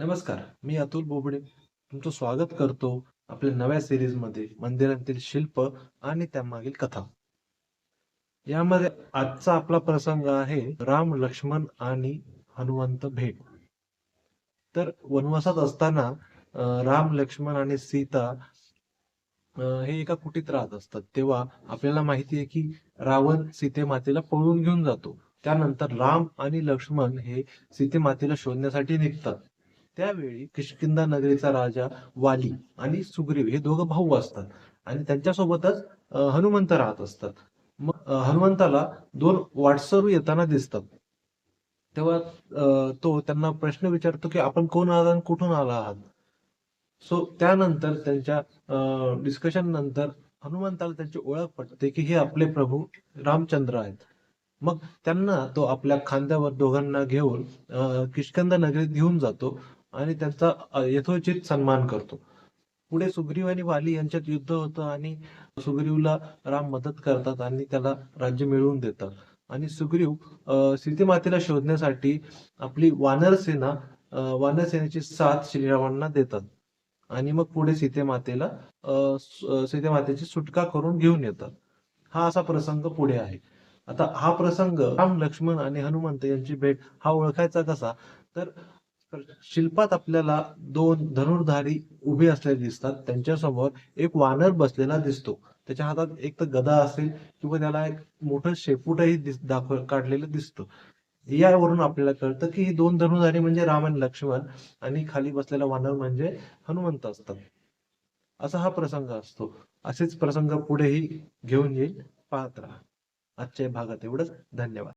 नमस्कार मी अतुल बोबडे. तुमचं स्वागत करतो आपल्या नव्या सिरीजमध्ये मंदिरांतील शिल्प आणि त्यामागील कथा. यामध्ये आजचा आपला प्रसंग आहे राम लक्ष्मण आणि हनुमंत भेट. तर वनवासात असताना राम लक्ष्मण आणि सीता हे एका कुटीत राहत असतात. तेव्हा आपल्याला माहिती आहे की रावण सीते मातेला पळून घेऊन जातो. त्यानंतर राम आणि लक्ष्मण हे सीते मातेला शोधण्यासाठी निघतात. त्यावेळी किशकिंदा नगरीचा राजा वाली आणि सुग्रीव हे दोघं भाऊ असतात. आणि त्यांच्यासोबतच हनुमंत राहत असतात. मग हनुमंताला दोन वाटसरू येताना दिसतात. तेव्हा तो त्यांना प्रश्न विचारतो की आपण कोण आहात आणि कुठून आला आहात? सो त्यानंतर त्यांच्या डिस्कशन नंतर हनुमंताला त्यांची ओळख पटते की हे आपले प्रभू रामचंद्र आहेत. मग त्यांना तो आपल्या खांद्यावर दोघांना घेऊन अं, नगरीत घेऊन जातो. आणि त्यांचा यथोचित सन्मान करतो. पुढे सुग्रीव आणि वाली यांच्यात युद्ध होतं आणि सुग्रीवला राम मदत करतात आणि त्याला राज्य मिळवून देतात. आणि सुग्रीव सीतेमातेला शोधण्यासाठी आपली वानर सेना वानर सेनेची साथ श्रीरामांना देतात. आणि मग पुढे सीतेमातेला सीतेमातेची सुटका करून घेऊन येतात. हा असा प्रसंग पुढे आहे. आता हा प्रसंग राम लक्ष्मण आणि हनुमंत यांची भेट हा ओळखायचा कसा? तर तर शिल्पात आपल्याला दोन धनुर्धारी उभे असलेले दिसतात. त्यांच्यासमोर एक वानर बसलेला दिसतो. त्याच्या हातात एक तर गदा असेल किंवा त्याला एक मोठं शेपूटही दिस- दाखव काढलेलं दिसतं. यावरून आपल्याला कळतं की ही दोन धनुर्धारी म्हणजे राम आणि लक्ष्मण आणि खाली बसलेला वानर म्हणजे हनुमंत असतात. असा हा प्रसंग असतो. असेच प्रसंग पुढेही घेऊन येईल. पाहत राहा. आजच्या भागात एवढंच. धन्यवाद.